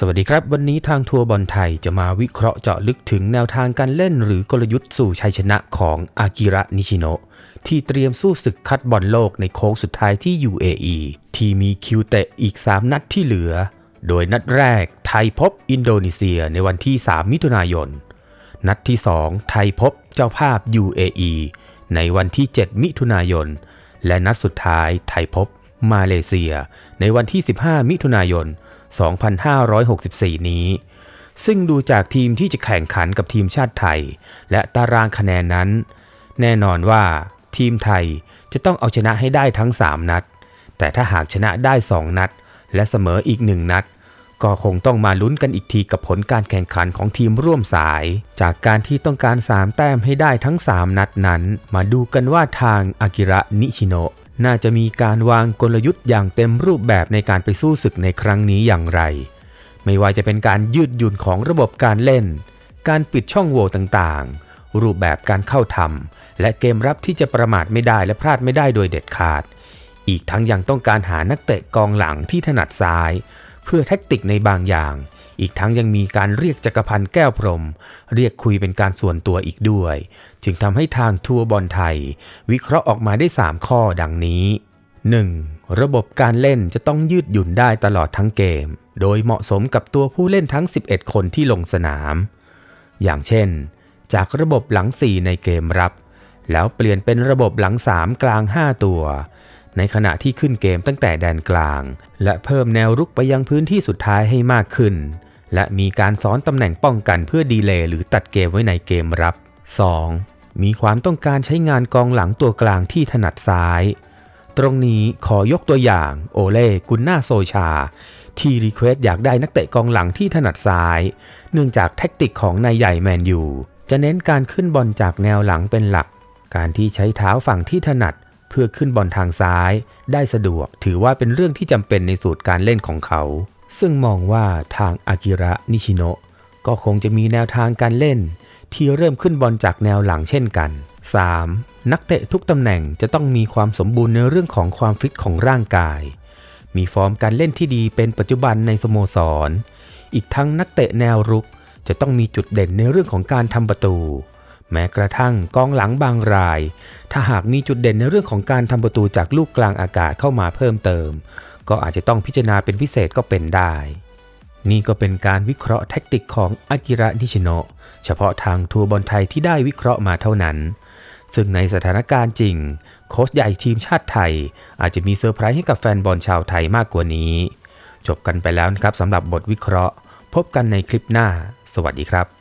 สวัสดีครับ วันนี้ทางทัวร์บอลไทยจะมาวิเคราะห์เจาะลึกถึงแนวทางการเล่นหรือกลยุทธ์สู่ชัยชนะของอากิระนิชิโนะที่เตรียมสู้ศึกคัดบอลโลกในโค้งสุดท้ายที่ UAE ที่มีคิวเตะอีก 3 นัดที่เหลือ โดยนัดแรกไทยพบอินโดนีเซียในวันที่ 3 มิถุนายน นัดที่ 2 ไทยพบเจ้าภาพ UAE ในวันที่ 7 มิถุนายน และนัดสุดท้ายไทยพบมาเลเซีย ในวันที่ 15 มิถุนายน 2564 นี้ ซึ่งดูจากทีมที่จะแข่งขันกับทีมชาติไทย และตารางคะแนนนั้น แน่นอนว่าทีมไทยจะต้องเอาชนะให้ได้ทั้ง 3 นัด แต่ถ้าหากชนะได้ 2 นัด และเสมออีก 1 นัด ก็คงต้องมาลุ้นกันอีกทีกับผลการแข่งขันของทีมร่วมสาย จากการที่ต้องการ 3 แต้มให้ได้ทั้ง 3 นัดนั้น มาดูกันว่าทางอากิระนิชิโนะ น่าจะมีการวางกลยุทธ์อย่างเต็มรูปแบบในการไปสู้ศึกในครั้งนี้อย่างไร ไม่ว่าจะเป็นการยืดหยุ่นของระบบการเล่น การปิดช่องโหว่ต่างๆ รูปแบบการเข้าทำและเกมรับที่จะประมาทไม่ได้และพลาดไม่ได้โดยเด็ดขาด อีกทั้งยังต้องการหานักเตะกองหลังที่ถนัดซ้าย เพื่อแท็กติกในบางอย่าง อีกทั้งยังมีการเรียกจักรพันธ์แก้วพรม เรียกคุยเป็นการส่วนตัวอีกด้วย จึงทำให้ทางทัวร์บอลไทย วิเคราะห์ออกมาได้ 3 ข้อดังนี้ 1. ระบบการเล่นจะต้องยืดหยุ่นได้ตลอดทั้งเกม โดยเหมาะสมกับตัวผู้เล่นทั้ง 11 คนที่ลงสนาม อย่างเช่น จากระบบหลัง 4 ในเกมรับ แล้วเปลี่ยนเป็นระบบหลัง 3 กลาง 5 ตัวในขณะที่ขึ้นเกมตั้งแต่แดนกลาง และเพิ่มแนวรุกไปยังพื้นที่สุดท้ายให้มากขึ้น และมีการซ้อนตำแหน่งป้องกันเพื่อดีเลย์หรือตัดเกมไว้ในเกมรับ 2. มีความต้องการใช้งานกองหลังตัวกลางที่ถนัดซ้าย ตรงนี้ขอยกตัวอย่างโอเล่กุนนาโซชา ที่รีเควสอยากได้นักเตะกองหลังที่ถนัดซ้าย เนื่องจากแท็กติกของนายใหญ่แมนยูจะเน้นการขึ้นบอลจากแนวหลังเป็นหลัก การที่ใช้เท้าฝั่งที่ถนัดเพื่อขึ้นบอลทางซ้าย ได้สะดวกถือว่าเป็นเรื่องที่จำเป็นในสูตรการเล่นของเขา ซึ่งมองว่าทางอากิระนิชิโนะก็คงจะมีแนวทางการเล่น ที่เริ่มขึ้นบอลจากแนวหลังเช่นกัน 3. นักเตะทุกตำแหน่งจะต้องมีความสมบูรณ์ในเรื่องของความฟิตของร่างกาย มีฟอร์มการเล่นที่ดีเป็นปัจจุบันในสโมสร อีกทั้งนักเตะแนวรุกจะต้องมีจุดเด่นในเรื่องของการทำประตู แม้กระทั่งกองหลังบางราย ถ้าหากมีจุดเด่นในเรื่องของการทำประตูจากลูกกลางอากาศเข้ามาเพิ่มเติม ก็อาจจะต้องพิจารณาเป็นพิเศษก็เป็นได้ นี่ก็เป็นการวิเคราะห์แท็กติกของอากิระนิชิโนะเฉพาะทางทัวร์บอลไทยที่ได้วิเคราะห์มาเท่านั้น ซึ่งในสถานการณ์จริง โค้ชใหญ่ทีมชาติไทย อาจจะมีเซอร์ไพรส์ให้กับแฟนบอลชาวไทยมากกว่านี้ จบกันไปแล้วนะครับสำหรับบทวิเคราะห์ พบกันในคลิปหน้า สวัสดีครับ